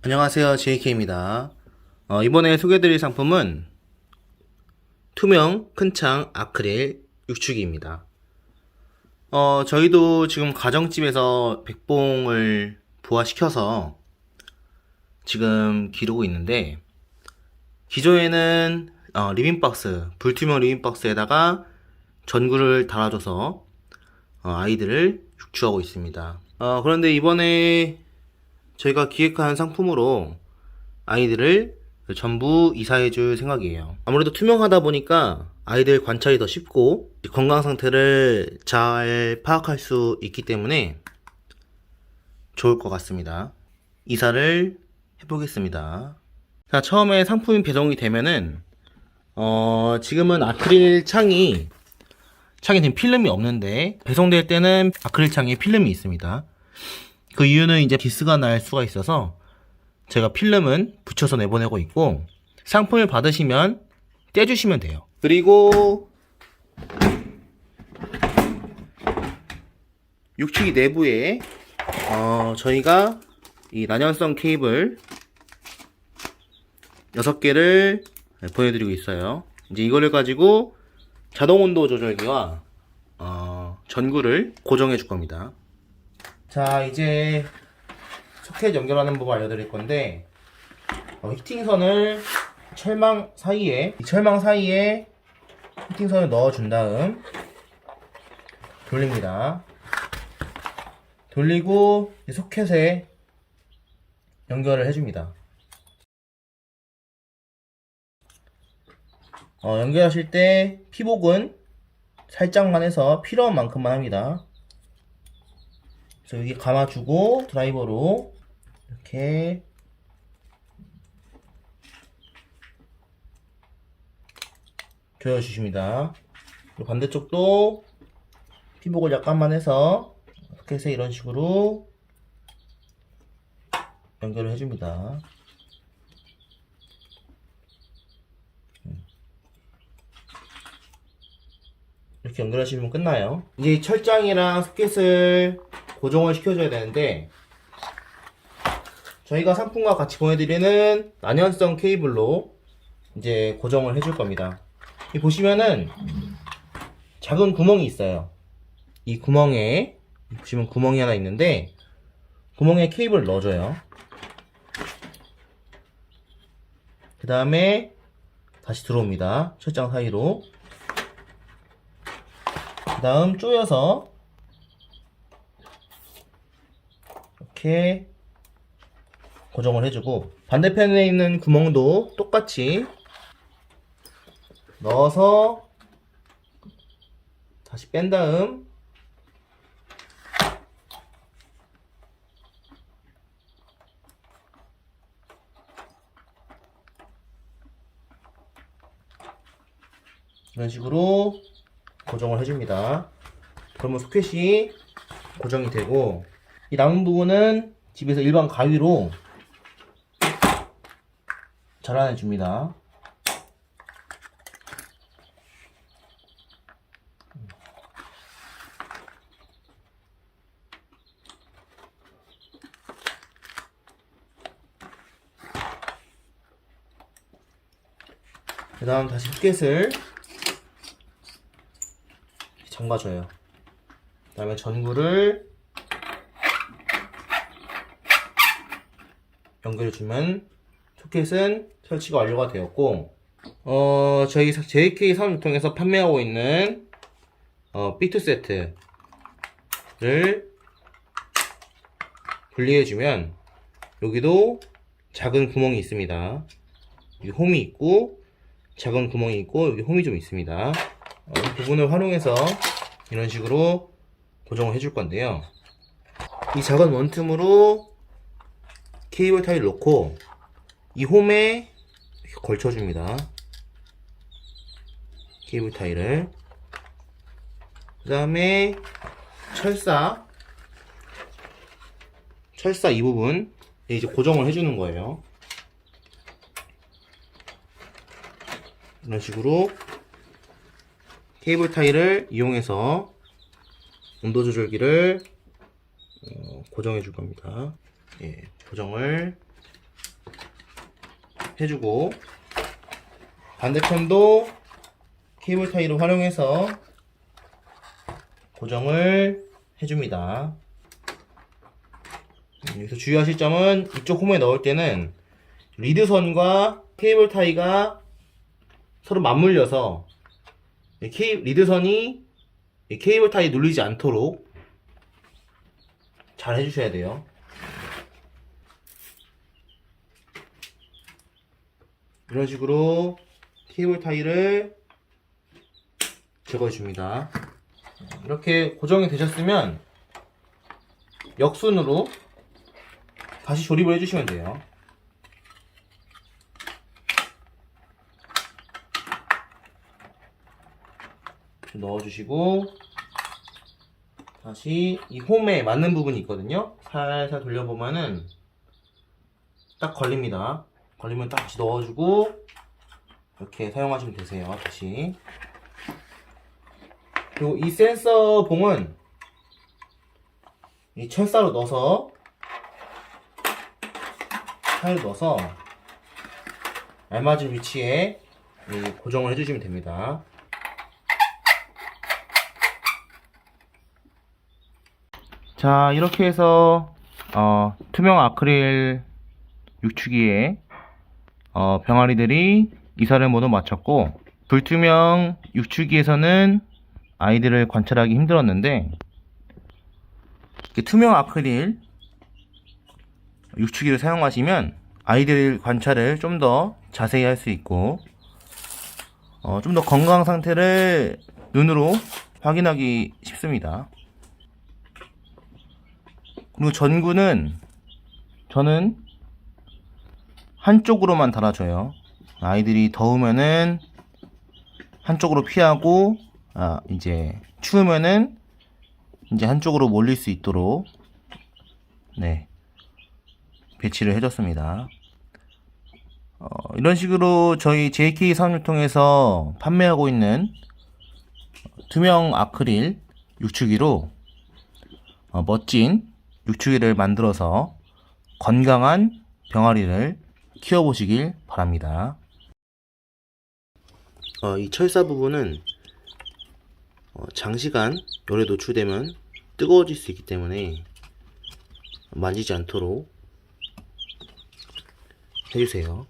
안녕하세요. JK입니다. 어, 이번에 소개해드릴 상품은 투명 큰창 아크릴 육축기입니다. 어, 저희도 지금 가정집에서 백봉을 부화시켜서 지금 기르고 있는데 기존에는 어, 리빙박스, 불투명 리빙박스에다가 전구를 달아줘서 어, 아이들을 육축하고 있습니다. 어, 그런데 이번에 저희가 기획한 상품으로 아이들을 전부 이사해 줄 생각이에요. 아무래도 투명하다 보니까 아이들 관찰이 더 쉽고 건강 상태를 잘 파악할 수 있기 때문에 좋을 것 같습니다. 이사를 해보겠습니다. 자, 처음에 상품이 배송이 되면은, 어, 지금은 아크릴 창이, 창에 지금 필름이 없는데, 배송될 때는 아크릴 창에 필름이 있습니다. 그 이유는 이제 기스가 날 수가 있어서 제가 필름은 붙여서 내보내고 있고 상품을 받으시면 떼주시면 돼요. 그리고 육축이 내부에 어, 저희가 이 난연성 케이블 6개를 보내드리고 있어요. 이제 이거를 가지고 자동 온도 조절기와 어, 전구를 고정해 줄 겁니다. 자 이제 소켓 연결하는 법 알려드릴 건데 어, 히팅선을 철망 사이에 이 철망 사이에 히팅선을 넣어준 다음 돌립니다. 돌리고 이 소켓에 연결을 해줍니다. 어, 연결하실 때 피복은 살짝만 해서 필요한 만큼만 합니다 그래서 여기 감아주고 드라이버로 이렇게 조여주십니다. 반대쪽도 피복을 약간만 해서 소켓에 이런 식으로 연결을 해줍니다. 음. 이렇게 연결하시면 끝나요. 이제 이 철장이랑 소켓을 고정을 시켜줘야 되는데 저희가 상품과 같이 보내드리는 난연성 케이블로 이제 고정을 해줄 겁니다. 이 보시면은 작은 구멍이 있어요. 이 구멍에 보시면 구멍이 하나 있는데 구멍에 케이블을 넣어줘요. 그 다음에 다시 들어옵니다. 철장 사이로. 그 다음 조여서 이렇게 고정을 해주고 반대편에 있는 구멍도 똑같이 넣어서 다시 뺀 다음 이런 식으로 고정을 해줍니다. 그러면 소켓이 고정이 되고 이 남은 부분은 집에서 일반 가위로 잘라내 줍니다. 그 다음 다시 소켓을 잠가줘요. 그 다음에 전구를 연결해주면 소켓은 설치가 완료가 되었고 어 저희 JK 산업통에서 판매하고 있는 어 B2 세트를 분리해주면 여기도 작은 구멍이 있습니다. 여기 홈이 있고 작은 구멍이 있고 여기 홈이 좀 있습니다. 어, 이 부분을 활용해서 이런 식으로 고정을 해줄 건데요. 이 작은 원틈으로 케이블 타일 넣고 이 홈에 걸쳐줍니다. 케이블 타일을 그 다음에 철사 철사 이 부분 이제 고정을 해주는 거예요. 이런 식으로 케이블 타일을 이용해서 온도 조절기를 어, 고정해 줄 겁니다. 예, 고정을 해주고 반대편도 케이블 타이를 활용해서 고정을 해줍니다. 여기서 주의하실 점은 이쪽 홈에 넣을 때는 리드선과 케이블 타이가 서로 맞물려서 리드선이 이 케이블 타이 눌리지 않도록 잘 해주셔야 돼요. 이런 식으로 케이블 타이를 제거해 줍니다. 이렇게 고정이 되셨으면 역순으로 다시 조립을 해주시면 돼요. 넣어주시고 다시 이 홈에 맞는 부분이 있거든요. 살살 돌려보면은 딱 걸립니다. 걸리면 딱 다시 넣어주고 이렇게 사용하시면 되세요. 다시 그리고 이 센서 봉은 이 철사로 넣어서 타일 넣어서 알맞은 위치에 이 고정을 해주시면 됩니다. 자 이렇게 해서 어, 투명 아크릴 육축기에 어, 병아리들이 이사를 모두 마쳤고 불투명 육축기에서는 아이들을 관찰하기 힘들었는데 투명 아크릴 육축기를 사용하시면 아이들 관찰을 좀 더 자세히 할 수 있고 어, 좀 더 건강 상태를 눈으로 확인하기 쉽습니다. 그리고 전구는 저는 한쪽으로만 달아줘요. 아이들이 더우면은 한쪽으로 피하고 아 이제 추우면은 이제 한쪽으로 몰릴 수 있도록 네 배치를 해줬습니다. 어, 이런 식으로 저희 JK 산유통에서 판매하고 있는 투명 아크릴 육축기로 어, 멋진 육축기를 만들어서 건강한 병아리를 키워보시길 바랍니다. 어, 이 철사 부분은 어, 장시간 열에 노출되면 뜨거워질 수 있기 때문에 만지지 않도록 해주세요.